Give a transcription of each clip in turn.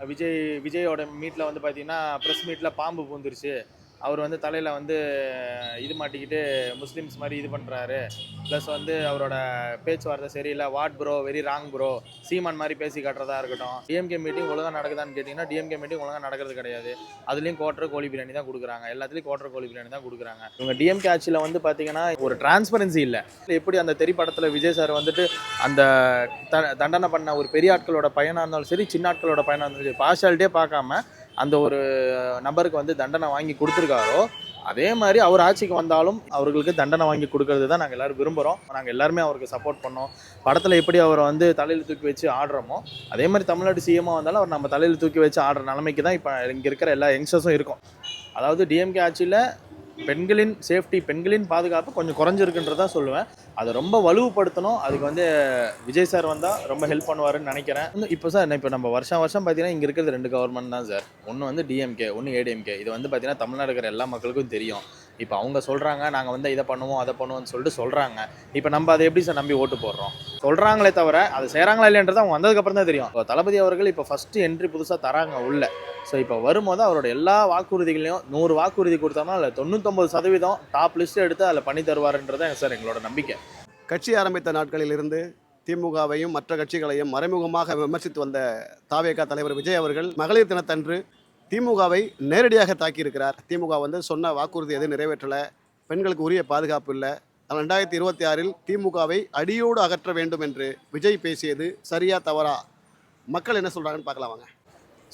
விஜய் விஜயோட மீட்டில் வந்து பார்த்தீங்கன்னா ப்ரெஸ் மீட்டில் பாம்பு பூந்துருச்சு. அவர் வந்து தலையில் வந்து இது மாட்டிக்கிட்டு முஸ்லீம்ஸ் மாதிரி இது பண்ணுறாரு ப்ளஸ் வந்து அவரோட பேச்சுவார்த்தை சரியில்லை. What bro very wrong bro Seeman மாதிரி பேசி காட்டுறதா இருக்கட்டும். டிஎம்கே மீட்டிங் ஒழுங்காக நடக்குதான்னு கேட்டிங்கன்னா டிஎம்கே மீட்டிங் ஒழுங்காக நடக்கிறது கிடையாது. அதுலேயும் கோட்டர் கோழி பிரியாணி தான் கொடுக்குறாங்க. எல்லாத்துலேயும் கோட்டர் கோழி பிரியாணி தான் கொடுக்குறாங்க. இவங்க டிஎம்கே ஆட்சியில் வந்து பார்த்தீங்கன்னா ஒரு டிரான்ஸ்பரன்சி இல்லை. எப்படி அந்த திரைப்படத்தில் விஜய் சார் வந்துட்டு அந்த த- தண்டனை பண்ண ஒரு பெரிய ஆட்களோட பயனாக இருந்தாலும் சரி சின்ன ஆட்களோட பயனாக இருந்தாலும் சரி பார்ஷாலிட்டியே பார்க்காம அந்த ஒரு நபருக்கு வந்து தண்டனை வாங்கி கொடுத்துருக்காரோ அதே மாதிரி அவர் ஆட்சிக்கு வந்தாலும் அவர்களுக்கு தண்டனை வாங்கி கொடுக்கறது தான் நாங்கள் எல்லோரும் விரும்புகிறோம் நாங்கள் எல்லாருமே அவருக்கு சப்போர்ட் பண்ணோம். படத்தில் எப்படி அவரை வந்து தலையில் தூக்கி வச்சு ஆடுறோமோ அதே மாதிரி தமிழ்நாடு சிஎம்மாக வந்தாலும் அவர் நம்ம தலையில் தூக்கி வச்சு ஆடுற நிலைமைக்கு தான் இப்போ இங்கே இருக்கிற எல்லா யங்ஸ்டர்ஸும் இருக்கும். அதாவது டிஎம்கே ஆட்சியில் பெண்களின் சேஃப்டி பெண்களின் பாதுகாப்பு கொஞ்சம் குறைஞ்சிருக்குன்றதா சொல்லுவேன். அதை ரொம்ப வலுவுப்படுத்தணும். அதுக்கு வந்து விஜய் சார் வந்தால் ரொம்ப ஹெல்ப் பண்ணுவாருன்னு நினைக்கிறேன். இன்னும் இப்போ சார் இப்போ நம்ம வருஷம் வருஷம் பார்த்தீங்கன்னா இங்கே இருக்கிறது ரெண்டு கவர்மெண்ட் தான் சார் ஒன்று வந்து டிஎம்கே ஒன்று ஏடிஎம்கே இது வந்து பார்த்தீங்கன்னா தமிழ்நாடு இருக்கிற எல்லா மக்களுக்கும் தெரியும். இப்போ அவங்க சொல்கிறாங்க நாங்கள் வந்து இதை பண்ணுவோம் அதை பண்ணுவோம்னு சொல்லிட்டு சொல்கிறாங்க இப்போ நம்ம அதை எப்படி சார் நம்பி ஓட்டு போடுறோம்? சொல்கிறாங்களே தவிர அது செய்கிறாங்களா இல்லைன்றது அவங்க வந்ததுக்கப்புறம் தான் தெரியும். இப்போ தளபதி அவர்கள் இப்போ ஃபஸ்ட்டு என்ட்ரி புதுசாக தராங்க உள்ள. ஸோ இப்போ வரும்போது அவரோட எல்லா வாக்குறுதிகளையும் நூறு வாக்குறுதி கொடுத்தோம்னா அதில் தொண்ணூத்தொம்பது சதவீதம் டாப் லிஸ்ட் எடுத்து அதில் பண்ணி தருவாருன்றது தான் சார் எங்களோட நம்பிக்கை. கட்சி ஆரம்பித்த நாட்களிலிருந்து திமுகவையும் மற்ற கட்சிகளையும் மறைமுகமாக விமர்சித்து வந்த தாவேகா தலைவர் விஜய் அவர்கள் மகளிர் தினத்தன்று திமுகவை நேரடியாக தாக்கியிருக்கிறார். திமுக வந்து சொன்ன வாக்குறுதி எதுவும் நிறைவேற்றலை. பெண்களுக்கு உரிய பாதுகாப்பு இல்லை. ரெண்டாயிரத்தி இருபத்தி ஆறில் திமுகவை அடியோடு அகற்ற வேண்டும் என்று விஜய் பேசியது சரியா தவறா? மக்கள் என்ன சொல்கிறாங்கன்னு பார்க்கலாம் வாங்க.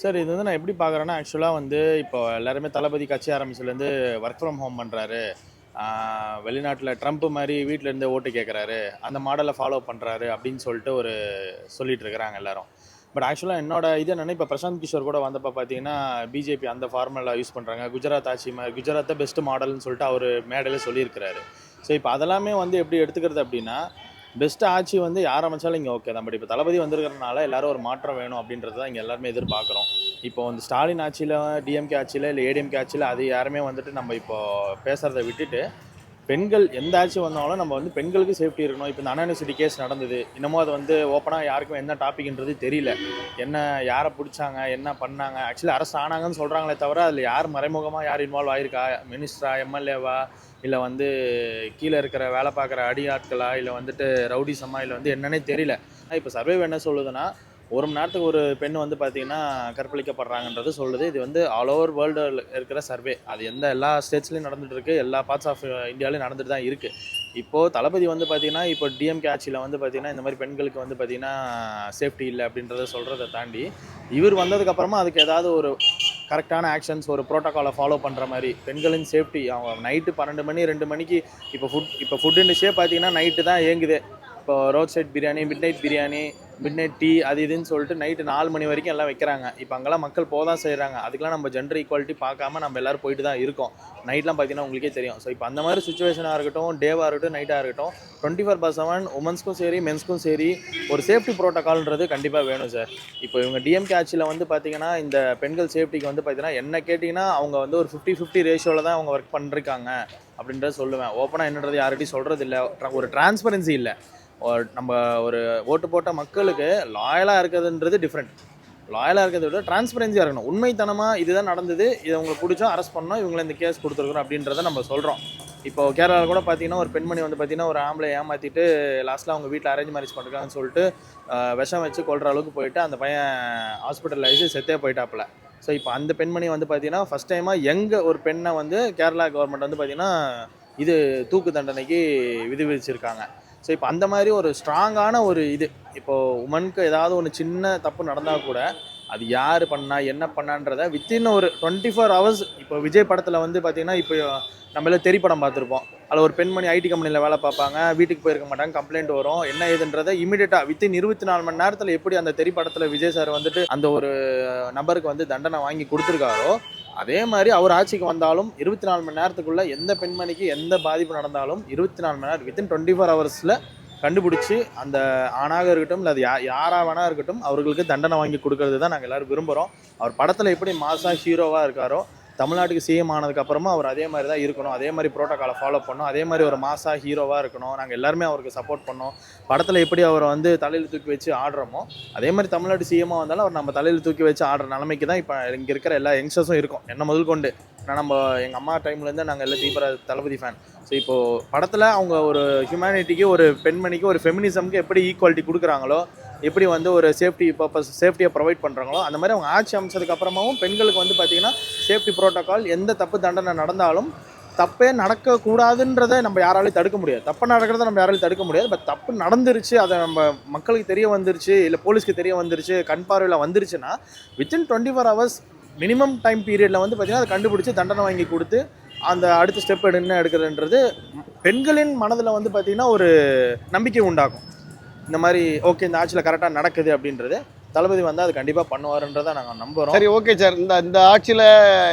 சார் இது வந்து நான் எப்படி பார்க்குறேன்னா ஆக்சுவலாக வந்து இப்போ எல்லாருமே தளபதி கட்சி ஆரம்பிச்சுலேருந்து ஒர்க் ஃப்ரம் ஹோம் பண்ணுறாரு வெளிநாட்டில் ட்ரம்ப் மாதிரி வீட்டிலேருந்து ஓட்டு கேட்குறாரு அந்த மாடலை ஃபாலோ பண்ணுறாரு அப்படின்னு சொல்லிட்டு ஒரு சொல்லிட்டு இருக்கிறாங்க எல்லாரும். பட் ஆக்சுவலாக என்னோட இது என்னென்னா இப்போ பிரசாந்த் கிஷோர் கூட வந்தப்போ பார்த்தீங்கன்னா பிஜேபி அந்த ஃபார்முலா யூஸ் பண்ணுறாங்க குஜராத் ஆட்சி மாதிரி குஜராத்தை பெஸ்ட் மாடல்னு சொல்லிட்டு அவர் மேடையில் சொல்லியிருக்கிறாரு. ஸோ இப்போ அதெல்லாமே வந்து எப்படி எடுத்துக்கிறது அப்படின்னா பெஸ்ட் ஆட்சி வந்து யார் அமைச்சாலும் இங்கே ஓகே தான். பட் இப்போ தளபதி வந்திருக்கிறனால எல்லாரும் ஒரு மாற்றம் வேணும் அப்படின்றது தான் இங்கே எல்லாருமே எதிர்பார்க்குறோம். இப்போ வந்து ஸ்டாலின் ஆட்சியில் டிஎம்கே ஆட்சியில் இல்லை ஏடிஎம்கே ஆட்சியில் அது யாருமே வந்துட்டு நம்ம இப்போ பேசுகிறத விட்டுட்டு பெண்கள் எந்த ஆட்சி வந்தாலும் நம்ம வந்து பெண்களுக்கு சேஃப்டி இருக்கணும். இப்போ இந்த அண்ணா யூனிவர்சிட்டி கேஸ் நடந்தது. இன்னமும் அது வந்து ஓப்பனாக யாருக்கும் என்ன டாபிக்ன்றது தெரியல. என்ன யாரை பிடிச்சாங்க என்ன பண்ணாங்க? ஆக்சுவலி அரசு ஆனாங்கன்னு சொல்கிறாங்களே தவிர அதில் யார் மறைமுகமாக யார் இன்வால்வ் ஆயிருக்கா? மினிஸ்டரா எம்எல்ஏவா இல்லை வந்து கீழே இருக்கிற வேலை பார்க்குற அடி ஆட்களா இல்லை வந்துட்டு ரவுடிசமா இல்லை வந்து என்னன்னே தெரியல. இப்போ சர்வே என்ன சொல்லுதுன்னா ஒரு மணி நேரத்துக்கு ஒரு பெண் வந்து பார்த்தீங்கன்னா கற்பழிக்கப்படுறாங்கன்றது சொல்லுது. இது வந்து ஆல் ஓவர் வேர்ல்டு இருக்கிற சர்வே. அது எந்த எல்லா ஸ்டேட்ஸ்லையும் நடந்துட்டு இருக்கு எல்லா பார்ட்ஸ் ஆஃப் இந்தியாவிலையும் நடந்துட்டு தான் இருக்கு. இப்போது தளபதி வந்து பார்த்தீங்கன்னா இப்போ டிஎம்கே ஆட்சியில் வந்து பார்த்தீங்கன்னா இந்த மாதிரி பெண்களுக்கு வந்து பார்த்தீங்கன்னா சேஃப்டி இல்லை அப்படின்றத சொல்கிறத தாண்டி இவர் வந்ததுக்கப்புறமா அதுக்கு ஏதாவது ஒரு கரெக்டான ஆக்ஷன்ஸ் ஒரு ப்ரோட்டோக்காலை ஃபாலோ பண்ணுற மாதிரி. பெண்களின் சேஃப்டி அவங்க நைட்டு பன்னெண்டு மணி ரெண்டு மணிக்கு இப்போ ஃபுட் இப்போ ஃபுட் இண்டஸ்ட்ரியே பார்த்தீங்கன்னா நைட்டு தான் இயங்குது. இப்போ road side biryani midnight biryani midnight tea அது இதுன்னு சொல்லிட்டு நைட்டு நாலு மணி வரைக்கும் எல்லாம் வைக்கிறாங்க. இப்போ அங்கெல்லாம் மக்கள் போக தான் செய்கிறாங்க அதுக்கெல்லாம் நம்ம ஜெண்டர் ஈக்குவாலிட்டி பார்க்காம நம்ம எல்லாரும் போயிட்டு தான் இருக்கோம். நைட்லாம் பார்த்தீங்கன்னா உங்களுக்கே தெரியும். ஸோ இப்போ அந்த மாதிரி சுச்சுவேஷனாக இருக்கட்டும் டேவாக இருக்கட்டும் நைட்டாக இருக்கட்டும் டுவெண்ட்டி ஃபோர் பை செவன் உமன்ஸ்க்கும் சரி மென்ஸ்க்கும் சரி ஒரு சேஃப்டி ப்ரோட்டோக்கால்ன்றது கண்டிப்பாக வேணும் சார் இப்போ இவங்க டிஎம்கே ஆட்சியில் வந்து பார்த்தீங்கன்னா இந்த பெண்கள் சேஃப்டிக்கு வந்து பார்த்தீங்கன்னா என்ன கேட்டிங்கன்னா அவங்க வந்து ஒரு ஃபிஃப்டி ஃபிஃப்டி ரேஷியோவில் தான் அவங்க ஒர்க் பண்ணிருக்காங்க. அப்படின்றத சொல்லுவேன். ஓப்பனாக என்னன்றது யார்கிட்டையும் சொல்கிறது இல்லை ஒரு டிரான்ஸ்பரன்சி இல்லை. நம்ம ஒரு ஓட்டு போட்ட மக்களுக்கு லாயலாக இருக்கிறதுன்றது டிஃப்ரெண்ட் லாயலாக இருக்கிறத விட டிரான்ஸ்பரன்சியாக இருக்கணும். உண்மைத்தனமாக இதுதான் நடந்தது. இதை உங்களுக்கு பிடிச்சா அரெஸ்ட் பண்ணோம் இவங்களை இந்த கேஸ் கொடுத்துருக்குறோம் அப்படின்றத நம்ம சொல்கிறோம் இப்போ கேரளாவில் கூட பார்த்தீங்கன்னா ஒரு பெண்மணி வந்து பார்த்தீங்கன்னா ஒரு ஆம்பளை ஏமாற்றிட்டு லாஸ்ட்டில் அவங்க வீட்டில் அரேஞ்ச் மேரேஜ் பண்ணுறாங்கன்னு சொல்லிட்டு விஷம் வச்சு கொள்கிற அளவுக்கு போயிட்டு அந்த பையன் ஹாஸ்பிட்டலில் வச்சு செத்தே போயிட்டாப்புல. ஸோ இப்போ அந்த பெண்மணி வந்து பார்த்தீங்கன்னா ஃபஸ்ட் டைமாக எங்கே ஒரு பெண்ணை வந்து கேரளா கவர்மெண்ட் வந்து பார்த்தீங்கன்னா இது தூக்கு தண்டனைக்கு விதிவிச்சிருக்காங்க ஸோ இப்போ அந்த மாதிரி ஒரு ஸ்ட்ராங்கான ஒரு இது. இப்போது உமனுக்கு ஏதாவது ஒன்று சின்ன தப்பு நடந்தால் கூட அது யார் பண்ணா என்ன பண்ணான்றத வித்தின் ஒரு டுவெண்ட்டி ஃபோர் ஹவர்ஸ் இப்போ விஜய் படத்தில் வந்து பார்த்தீங்கன்னா இப்போ நம்மளே எல்லாம் தெரி படம் பார்த்துருப்போம். அதில் ஒரு பெண்மணி ஐடி கம்பெனியில் வேலை பார்ப்பாங்க வீட்டுக்கு போயிருக்க மாட்டாங்க கம்ப்ளைண்ட் வரும் என்ன ஏதுன்றதை இமீடியட்டாக வித்தின் இருபத்தி நாலு மணி நேரத்தில் எப்படி அந்த தெரி படத்தில் விஜய் சார் வந்துட்டு அந்த ஒரு நபருக்கு வந்து தண்டனை வாங்கி கொடுத்துருக்காரோ அதே மாதிரி அவர் ஆட்சிக்கு வந்தாலும் இருபத்தி நாலு மணி நேரத்துக்குள்ளே எந்த பெண்மணிக்கு எந்த பாதிப்பு நடந்தாலும் இருபத்தி நாலு மணி நேரம் வித்தின் டுவெண்ட்டி ஃபோர் ஹவர்ஸில் கண்டுபிடிச்சி அந்த ஆணாக இருக்கட்டும் இல்லை அது யா யாராக வேணா இருக்கட்டும் அவர்களுக்கு தண்டனை வாங்கி கொடுக்கறது தான் நாங்கள் எல்லோரும் விரும்புகிறோம் அவர் படத்தில் எப்படி மாசா ஹீரோவாக இருக்காரோ தமிழ்நாட்டுக்கு சிஎம் ஆனதுக்கப்புறமா அவர் அதே மாதிரி தான் இருக்கணும். அதே மாதிரி ப்ரோட்டோக்காலை ஃபாலோ பண்ணணும். அதே மாதிரி ஒரு மாசா ஹீரோவாக இருக்கணும். நாங்கள் எல்லாருமே அவருக்கு சப்போர்ட் பண்ணோம். படத்தில் எப்படி அவரை வந்து தலையில் தூக்கி வச்சு ஆடுறோமோ அதே மாதிரி தமிழ்நாடு சிஎம்மாக வந்தாலும் அவர் நம்ம தலையில் தூக்கி வச்சு ஆடுற நிலைமைக்கு தான் இப்போ இங்கே இருக்கிற எல்லா யங்ஸ்டர்ஸும் இருக்கும். என்ன முதல் கொண்டு. நான் நம்ம எங்கள் அம்மா டைம்லேருந்து நாங்கள் எல்லாம் தீவிர தளபதி ஃபேன் ஸோ இப்போது படத்தில் அவங்க ஒரு ஹியூமனிட்டிக்கு ஒரு பெண்மணிக்கு ஒரு ஃபெமினிசம்க்கு எப்படி ஈக்குவாலிட்டி கொடுக்குறாங்களோ எப்படி வந்து ஒரு சேஃப்டி பர்பஸ் சேஃப்டியை ப்ரொவைட் பண்ணுறாங்களோ அந்த மாதிரி அவங்க ஆட்சி அமைச்சதுக்கு அப்புறமாவும் பெண்களுக்கு வந்து பார்த்திங்கன்னா சேஃப்டி ப்ரோட்டோக்கால் எந்த தப்பு தண்டனை நடந்தாலும் தப்பே நடக்கக்கூடாதுன்றதை நம்ம யாராலையும் தடுக்க முடியாது. தப்பு நடக்கிறத நம்ம யாராலையும் தடுக்க முடியாது. பட் தப்பு நடந்துருச்சு அதை நம்ம மக்களுக்கு தெரிய வந்துருச்சு இல்லை போலீஸ்க்கு தெரிய வந்துருச்சு கண் பார்வையில் வந்துருச்சுன்னா within twenty four hours minimum time பீரியடில் வந்து பார்த்திங்கன்னா அதை கண்டுபிடிச்சி தண்டனை வாங்கி கொடுத்து அந்த அடுத்த ஸ்டெப் என்ன எடுக்கிறதுன்றது பெண்களின் மனதில் வந்து பார்த்திங்கன்னா ஒரு நம்பிக்கை உண்டாகும். இந்த மாதிரி ஓகே இந்த ஆட்சியில் கரெக்டாக நடக்குது அப்படின்றது தளபதி வந்து அது கண்டிப்பாக பண்ணுவாருன்றதை நாங்கள் நம்புகிறோம் சரி ஓகே சார் இந்த இந்த ஆட்சியில்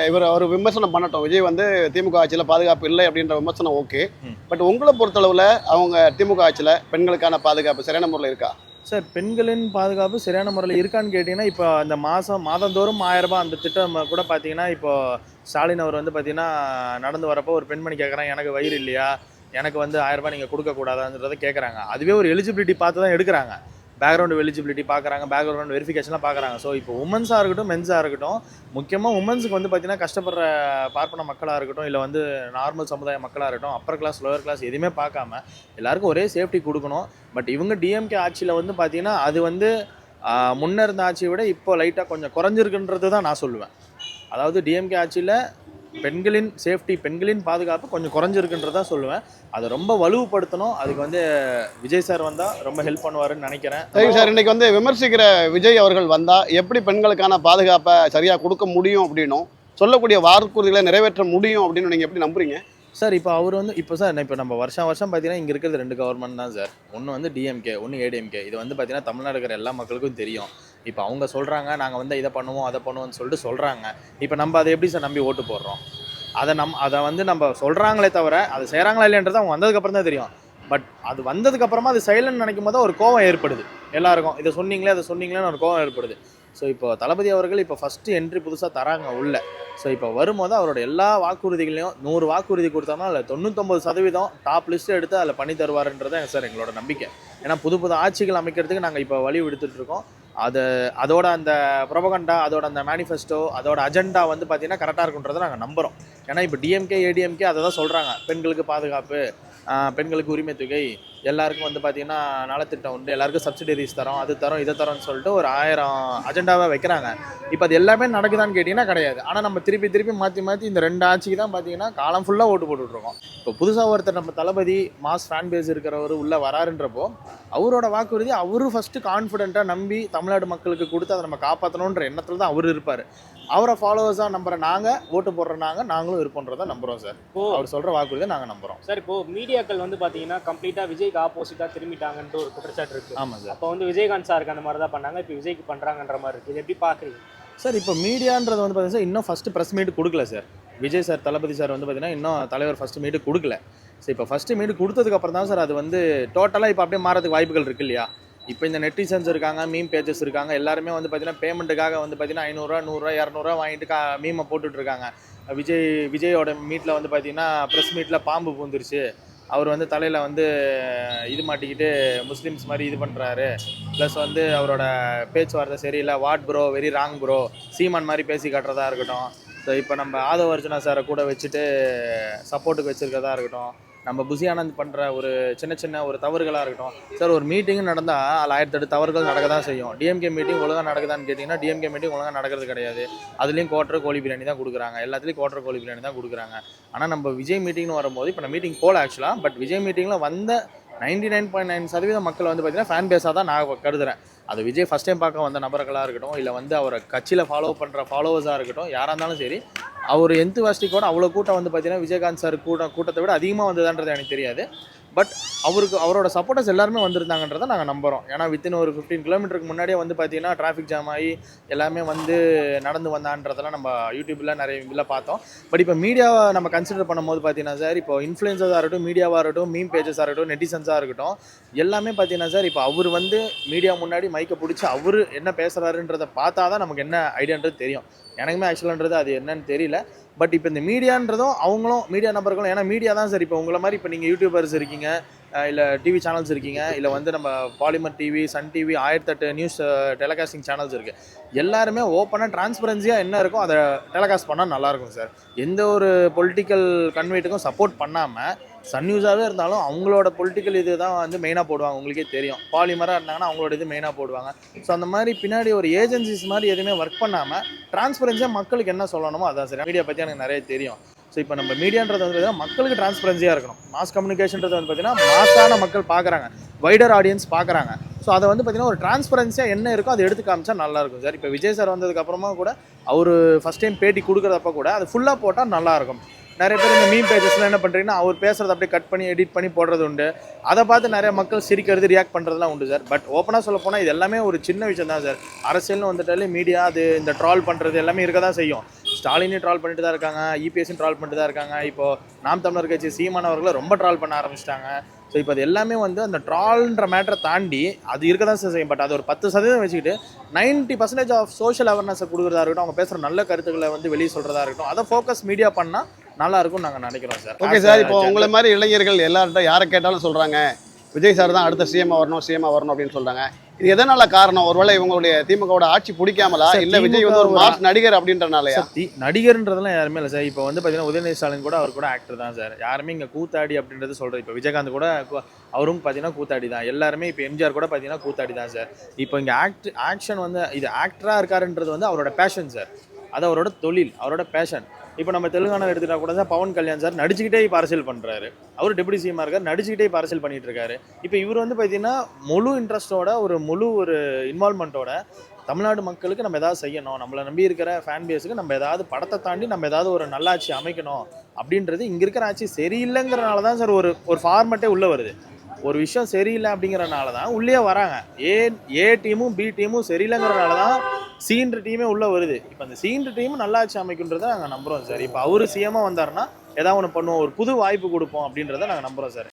இவர் அவர் விமர்சனம் பண்ணட்டும். விஜய் வந்து திமுக ஆட்சியில் பாதுகாப்பு இல்லை அப்படின்ற விமர்சனம் ஓகே. பட் உங்களை பொறுத்தளவில் அவங்க திமுக ஆட்சியில் பெண்களுக்கான பாதுகாப்பு சரியான முறையில் இருக்கா? சார் பெண்களின் பாதுகாப்பு சரியான முறையில் இருக்கான்னு கேட்டிங்கன்னா இப்போ அந்த மாதம் மாதந்தோறும் ஆயிரம் ரூபாய் அந்த திட்டம் கூட பார்த்தீங்கன்னா இப்போ ஸ்டாலின் அவர் வந்து பார்த்தீங்கன்னா நடந்து வரப்போ ஒரு பெண்மணி கேட்குறாங்க எனக்கு வயிறு இல்லையா? எனக்கு வந்து ஆயிரரூபா நீங்கள் கொடுக்கக்கூடாதான்றதை கேட்குறாங்க அதுவே ஒரு எலிஜிபிலிட்டி பார்த்து தான் எடுக்கிறாங்க. பேக்ரவுண்ட் எலிஜிபிலிட்டி பார்க்குறாங்க பேக்ரவுண்ட் வெரிஃபிகேஷன்லாம் பார்க்குறாங்க. ஸோ இப்போ உமன்ஸாக இருக்கட்டும் மென்ஸாக இருக்கட்டும் முக்கியமாக உமன்ஸுக்கு வந்து பார்த்தீங்கன்னா கஷ்டப்படுற பார்ப்பன மக்களாக இருக்கட்டும் இல்லை வந்து நார்மல் சமுதாய மக்களாக இருக்கட்டும் அப்பர் கிளாஸ் லோயர் கிளாஸ் எதுவுமே பார்க்காம எல்லாருக்கும் ஒரே சேஃப்டி கொடுக்கணும். பட் இவங்க டிஎம்கே ஆட்சியில் வந்து பார்த்திங்கன்னா அது வந்து முன்னே முன்ன இருந்த ஆட்சியை விட இப்போ லைட்டாக கொஞ்சம் குறைஞ்சிருக்குன்றது தான் நான் சொல்லுவேன். அதாவது டிஎம்கே ஆட்சியில் பெண்களின் சேஃப்டி பெண்களின் பாதுகாப்பு கொஞ்சம் குறைஞ்சிருக்குன்றது தான் சொல்லுவேன். அதை ரொம்ப வலுவுபடுத்தணும் அதுக்கு வந்து விஜய் சார் வந்தால் ரொம்ப ஹெல்ப் பண்ணுவாருன்னு நினைக்கிறேன். சரி சார் இன்னைக்கு வந்து விமர்சிக்கிற விஜய் அவர்கள் வந்தால் எப்படி பெண்களுக்கான பாதுகாப்பை சரியாக கொடுக்க முடியும் அப்படின்னும் சொல்லக்கூடிய வாக்குறுதிகளை நிறைவேற்ற முடியும் அப்படின்னு நீங்கள் எப்படி நம்புறீங்க? சார் இப்போ அவர் வந்து இப்போ சார் இப்போ நம்ம வருஷம் வருஷம் பார்த்தீங்கன்னா இங்கே இருக்கிறது ரெண்டு கவர்மெண்ட் தான் சார். ஒன்று வந்து டிஎம்கே ஒன்று ஏடிஎம்கே இது வந்து பார்த்தீங்கன்னா தமிழ்நாடு இருக்கிற எல்லா மக்களுக்கும் தெரியும். இப்போ அவங்க சொல்கிறாங்க நாங்கள் வந்து இதை பண்ணுவோம் அதை பண்ணுவோம்னு சொல்லிட்டு சொல்கிறாங்க இப்போ நம்ம அதை எப்படி சார் நம்பி ஓட்டு போடுறோம்? அதை நம் அதை வந்து நம்ம சொல்கிறாங்களே தவிர அது செய்கிறாங்களா இல்லைன்றது அவங்க வந்ததுக்கப்புறம் தான் தெரியும். பட் அது வந்ததுக்கப்புறமா அது சைலண்ட் நினைக்கும் போது ஒரு கோவம் ஏற்படுது. எல்லாருக்கும் இதை சொன்னீங்களே அதை சொன்னீங்களேன்னு ஒரு கோவம் ஏற்படுது. ஸோ இப்போ தளபதி அவர்கள் இப்போ ஃபஸ்ட்டு என்ட்ரி புதுசாக தராங்க உள்ள. ஸோ இப்போ வரும்போது அவரோட எல்லா வாக்குறுதிகளையும் நூறு வாக்குறுதி கொடுத்தாலும் அதில் தொண்ணூத்தொம்பது சதவீதம் டாப் லிஸ்ட் எடுத்து அதில் பண்ணி தருவாருன்றதான் சார் எங்களோட நம்பிக்கை. ஏன்னா புது புது ஆட்சிகள் அமைக்கிறதுக்கு நாங்கள் இப்போ வழி விடுத்துட்டு இருக்கோம். அது அதோட அந்த ப்ரொபகண்டா அதோட அந்த மேனிஃபெஸ்டோ அதோட அஜெண்டா வந்து பார்த்தீங்கன்னா கரெக்டாக இருக்குன்றதை நாங்கள் நம்புகிறோம் ஏன்னா இப்போ டிஎம்கே ஏடிஎம்கே அதை தான் சொல்கிறாங்க பெண்களுக்கு பாதுகாப்பு பெண்களுக்கு உரிமை தொகை எல்லாருக்கும் வந்து பார்த்தீங்கன்னா நலத்திட்டம் உண்டு. எல்லாருக்கும் சப்சிடரிஸ் தரோம் அது தரோம் இதை தரோம்னு சொல்லிட்டு ஒரு ஆயிரம் அஜெண்டாவை வைக்கிறாங்க. இப்போ அது எல்லாமே நடக்குதான்னு கேட்டிங்கன்னா கிடையாது. ஆனால் நம்ம திருப்பி திருப்பி மாற்றி மாற்றி இந்த ரெண்டு ஆட்சிக்கு தான் பார்த்தீங்கன்னா காலம் ஃபுல்லாக ஓட்டு போட்டுட்ருக்கோம். இப்போ புதுசாக ஒருத்தர் நம்ம தளபதி மாஸ் ஃபேன் பேஸ் இருக்கிறவர் உள்ளே வராருன்றப்போ அவரோட வாக்குறுதி அவரு ஃபஸ்ட்டு கான்ஃபிடென்ட்டாக நம்பி தமிழ்நாடு மக்களுக்கு கொடுத்து அதை நம்ம காப்பாற்றணுன்ற எண்ணத்தில் தான் அவர் இருப்பார். அவரை ஃபாலோவர்ஸாக நம்புற நாங்கள் ஓட்டு போடுற நாங்கள் நாங்களும் இருப்போன்றதை நம்புகிறோம் சார். அவர் சொல்கிற வாக்குறுதியை நாங்கள் நம்புகிறோம் சார் இப்போ மீடியாக்கள் வந்து பாத்தீங்கன்னா கம்ப்ளீட்டா விஜய்க்கு ஆப்போசிட்டா திரும்பிட்டாங்கன்ட்டு ஒரு குற்றச்சாட்டு இருக்கு. ஆமாம் சார். அப்போ வந்து விஜயகாந்த் சாருக்கு அந்த மாதிரி தான் பண்ணாங்க. இப்போ விஜய்க்கு பண்றாங்கன்ற மாதிரி இருக்கு. இது எப்படி பாக்குறீங்க? சார் இப்போ மீடியான்றது வந்து பார்த்தீங்கன்னா சார் இன்னும் ஃபஸ்ட்டு ப்ரெஸ் மீட் கொடுக்கல sir. Vijay sir Thalapathy sir வந்து பார்த்தீங்கன்னா இன்னும் தலைவர் ஃபஸ்ட்டு மீட் கொடுக்கல. ஸோ இப்போ ஃபஸ்ட்டு மீட் கொடுத்ததுக்கப்புறம் தான் சார் அது வந்து டோட்டலாக இப்போ அப்படியே மாறதுக்கு வாய்ப்புகள் இருக்கு இல்லையா? இப்போ இந்த நெட்டிசன்ஸ் இருக்காங்க மீம் பேஜஸ் இருக்காங்க எல்லாருமே வந்து பார்த்தீங்கன்னா பேமெண்ட்டுக்காக வந்து பார்த்தீங்கன்னா ஐநூறுரூவா நூறுரூவா இரநூறுவா வாங்கிட்டு கா மீமை போட்டுட்டு இருக்காங்க. விஜய் விஜயோட மீட்டில் வந்து பார்த்தீங்கன்னா ப்ரெஸ் மீட்டில் பாம்பு பூந்துருச்சு. அவர் வந்து தலையில் வந்து இது மாட்டிக்கிட்டு முஸ்லீம்ஸ் மாதிரி இது பண்ணுறாரு ப்ளஸ் வந்து அவரோட பேச்சுவார்த்தை சரியில்லை. What bro very wrong bro Seeman மாதிரி பேசி காட்டுறதா இருக்கட்டும். ஸோ இப்போ நம்ம ஆதவ அர்ஜுனா சாரை கூட வச்சுட்டு சப்போர்ட்டுக்கு வச்சுருக்கதா இருக்கட்டும். நம்ம புசி ஆனந்த் பண்ணுற ஒரு சின்ன சின்ன ஒரு தவறுகளாக இருக்கட்டும். சார் ஒரு மீட்டிங் நடந்தால் அதில் ஆயிரத்தெட்டு தவறுகள் நடக்க தான் செய்யும் டிஎம்கே மீட்டிங் ஒழுங்காக நடக்குதான்னு கேட்டிங்கன்னா டிஎம்கே மீட்டிங் ஒழுங்காக நடக்கிறது கிடையாது. அதுலேயும் கோட்டர் கோழி பிரியாணி தான் கொடுக்குறாங்க. எல்லாத்துலேயும் கோட்டர் கோழி பிரியாணி தான் கொடுக்குறாங்க. ஆனால் நம்ம விஜய் மீட்டிங்னு வரும்போது இப்போ நான் மீட்டிங் போகல ஆக்சுவலாக பட் விஜய் மீட்டிங்கில் வந்த நைன்டி நைன் பாயிண்ட் நைன் சதவீதம் மக்கள் வந்து பார்த்தீங்கன்னா ஃபேன் பேஸாக தான் நான் கருதுறேன். அது விஜய் ஃபஸ்ட் டைம் பார்க்க வந்த நபர்களாக இருக்கட்டும் இல்லை வந்து அவரை கட்சியில் ஃபாலோ பண்ணுற ஃபாலோவர்ஸாக இருக்கட்டும் யாராக இருந்தாலும் சரி அவர் எந்துவாஸ்டிக்கோட அவ்வளோ கூட்டம் வந்து பார்த்தீங்கன்னா விஜயகாந்த் சார் கூட்டம் கூட்டத்தை விட அதிகமாக வந்ததுன்றது எனக்கு தெரியாது. பட் அவருக்கு அவரோட சப்போர்ட்டர்ஸ் எல்லாருமே வந்திருந்தாங்கன்றதை நாங்கள் நம்புகிறோம் ஏன்னா வித்தின் ஒரு ஃபிஃப்டீன் கிலோமீட்டருக்கு முன்னாடியே வந்து பார்த்தீங்கன்னா டிராஃபிக் ஜாம் ஆகி எல்லாமே வந்து நடந்து வந்தான்றதெல்லாம் நம்ம யூடியூப்பில் நிறைய இதில் பார்த்தோம். பட் இப்போ மீடியாவை நம்ம கன்சிடர் பண்ணும்போது பார்த்தீங்கன்னா சார் இப்போ இன்ஃப்ளூயன்ஸாக இருக்கட்டும் மீடியாவாக இருக்கட்டும் மீம் பேஜஸாக இருக்கட்டும் நெட்டிசன்ஸாக இருக்கட்டும் எல்லாமே பார்த்தீங்கன்னா சார் இப்போ அவர் வந்து மீடியா முன்னாடி மைக்கை பிடிச்சி அவர் என்ன பேசுகிறாருன்றதை பார்த்தா தான் நமக்கு என்ன ஐடியான்றது தெரியும். எனக்குமே ஆக்சுவலான்றது அது என்னன்னு தெரியல. பட் இப்போ இந்த மீடியான்றதும் அவங்களும் மீடியா நபர்களும் ஏன்னா மீடியா தான் சார் இப்போ உங்களை மாதிரி இப்போ நீங்கள் யூடியூபர்ஸ் இருக்கீங்க இல்லை டிவி சேனல்ஸ் இருக்கீங்க இல்லை வந்து நம்ம பாலிமர் டிவி சன் டிவி ஆயிரத்தெட்டு நியூஸ் டெலிகாஸ்டிங் சேனல்ஸ் இருக்குது எல்லாருமே ஓப்பனாக டிரான்ஸ்பரன்சியாக என்ன இருக்கோ அதை டெலிகாஸ்ட் பண்ணால் நல்லாயிருக்கும் சார் எந்த ஒரு பொலிட்டிக்கல் கன்வெர்ட்டுக்கும் சப்போர்ட் பண்ணாமல் சன் நியூஸாகவே இருந்தாலும் அவங்களோட பொலிட்டிக்கல் இது தான் வந்து மெயினாக போடுவாங்க. உங்களுக்கே தெரியும். பாலிமராக இருந்தாங்கன்னா அவங்களோட இது மெயினாக போடுவாங்க. ஸோ அந்த மாதிரி பின்னாடி ஒரு ஏஜென்சிஸ் மாதிரி எதுவுமே ஒர்க் பண்ணாமல் டிரான்ஸ்பரன்சியாக மக்களுக்கு என்ன சொல்லணுமோ அதான் சரி மீடியா பற்றி எனக்கு நிறைய தெரியும். ஸோ இப்போ நம்ம மீடியான்றது வந்து பார்த்தீங்கன்னா மக்களுக்கு டிரான்ஸ்பரன்சியாக இருக்கணும். மாஸ் கம்யூனிகேஷன்றது வந்து பார்த்தீங்கன்னா மாஸான மக்கள் பார்க்குறாங்க வைடர் ஆடியன்ஸ் பார்க்குறாங்க ஸோ அதை வந்து பார்த்தீங்கன்னா ஒரு டிரான்ஸ்பரன்சியாக என்ன இருக்கோ அதை எடுத்து காமிச்சா நல்லா இருக்கும் சார். இப்போ விஜய் சார் வந்ததுக்கப்புறமா கூட அவர் ஃபஸ்ட் டைம் பேட்டி கொடுக்குறதப்ப கூட அது ஃபுல்லாக போட்டால் நல்லாயிருக்கும் நிறைய பேர் இந்த மீன் பேஜஸ்லாம் என்ன பண்ணுறீங்கன்னா அவர் பேசுகிறத அப்படியே கட் பண்ணி எடிட் பண்ணி போடுறது உண்டு. அதை பார்த்து நிறைய மக்கள் சிரிக்கிறது ரியாக்ட் பண்ணுறதுலாம் உண்டு சார் பட் ஓப்பனாக சொல்ல போனால் இது எல்லாமே ஒரு சின்ன விஷயம் தான் சார் அரசியல்னு வந்துட்டாலே மீடியா அது இந்த ட்ரால் பண்ணுறது எல்லாமே இருக்க தான் செய்யும். ஸ்டாலினையும் ட்ரால் பண்ணிட்டு தான் இருக்காங்க இபிஎஸ்ஸும் ட்ரால் பண்ணிட்டு தான் இருக்காங்க. இப்போ நாம் தமிழர் கட்சி சீமான் அவர்களை ரொம்ப ட்ரால் பண்ண ஆரம்பிச்சிட்டாங்க. ஸோ இப்போ அது எல்லாமே வந்து அந்த ட்ரால்ன்ற மேட்டரை தாண்டி அது இருக்க தான் சார் செய்யும். பட் அது ஒரு பத்து சதவீதம் வச்சுக்கிட்டு நைன்ட்டி பர்சன்டேஜ் ஆஃப் சோஷியல் அவேர்னஸை கொடுக்குறதா இருக்கட்டும் அவங்க பேசுகிற நல்ல கருத்துக்களை வந்து வெளியே சொல்கிறதா இருக்கட்டும் அதை ஃபோக்கஸ் மீடியா பண்ணால் நல்லா இருக்கும்னு நாங்கள் நினைக்கிறோம் சார். ஓகே சார் இப்போ உங்களை மாதிரி இளைஞர்கள் எல்லார்கிட்ட யாரை கேட்டாலும் சொல்றாங்க விஜய் சார் தான் அடுத்த சிஎம் வரணும் சிஎம் வரணும் அப்படின்னு சொல்றாங்க. இது எதனால காரணம்? ஒருவேளை இவங்களுடைய திமுகவோட ஆட்சி பிடிக்காமலா? இல்ல விஜய் வந்து ஒரு மாஸ் நடிகர் அப்படின்றனாலயா? நடிகர்ன்றதெல்லாம் யாருமே இல்லை சார். இப்போ வந்து பார்த்தீங்கன்னா உதயநிதி ஸ்டாலின் கூட அவர் கூட ஆக்டர் தான் சார். யாருமே இங்கே கூத்தாடி அப்படின்றது சொல்கிறது இப்போ விஜயகாந்த் கூட அவரும் பார்த்தீங்கன்னா கூத்தாடி தான். எல்லாருமே இப்போ எம்ஜிஆர் கூட பார்த்தீங்கன்னா கூத்தாடி தான் சார். இப்போ இங்கே ஆக்ட் ஆக்ஷன் வந்து இது ஆக்டராக இருக்காருன்றது வந்து அவரோட பேஷன் சார். அது அவரோட தொழில் அவரோட பேஷன் இப்போ நம்ம தெலுங்கானா எடுத்துட்டா கூட தான் பவன் கல்யாண் சார் நடிச்சுக்கிட்டே பார்சல் அரசியல் பண்ணுறாரு அவர் டெபுட்டி சிஎம்மாக இருக்கார் நடிச்சுக்கிட்டே இப்போ அரசியல் பண்ணிட்டு இருக்காரு. இப்போ இவர் வந்து பார்த்தீங்கன்னா முழு இன்ட்ரெஸ்ட்டோட ஒரு முழு ஒரு இன்வால்மெண்ட்டோட தமிழ்நாடு மக்களுக்கு நம்ம ஏதாவது செய்யணும். நம்மளை நம்பி இருக்கிற ஃபேன் பேஸுக்கு நம்ம ஏதாவது படத்தை தாண்டி நம்ம ஏதாவது ஒரு நல்லாட்சி அமைக்கணும் அப்படின்றது இங்கே இருக்கிற ஆட்சி சரியில்லைங்கிறனால தான் சார் ஒரு ஒரு ஃபார்மெட்டே உள்ளே வருது. ஒரு விஷயம் சரியில்லை அப்படிங்கிறனால தான் உள்ளே வராங்க. ஏ ஏ டீமும் பி டீமும் சரியில்லைங்கிறனால தான் சீன்ற டீமே உள்ளே வருது. இப்போ அந்த சீன்ற டீம் நல்லாட்சி அமைக்குன்றதை நாங்கள் நம்புகிறோம் சார் இப்போ அவர் சிஎம்மாக வந்தாருன்னா ஏதாவது ஒன்று பண்ணுவோம் ஒரு புது வாய்ப்பு கொடுப்போம் அப்படின்றத நாங்கள் நம்புகிறோம் சார்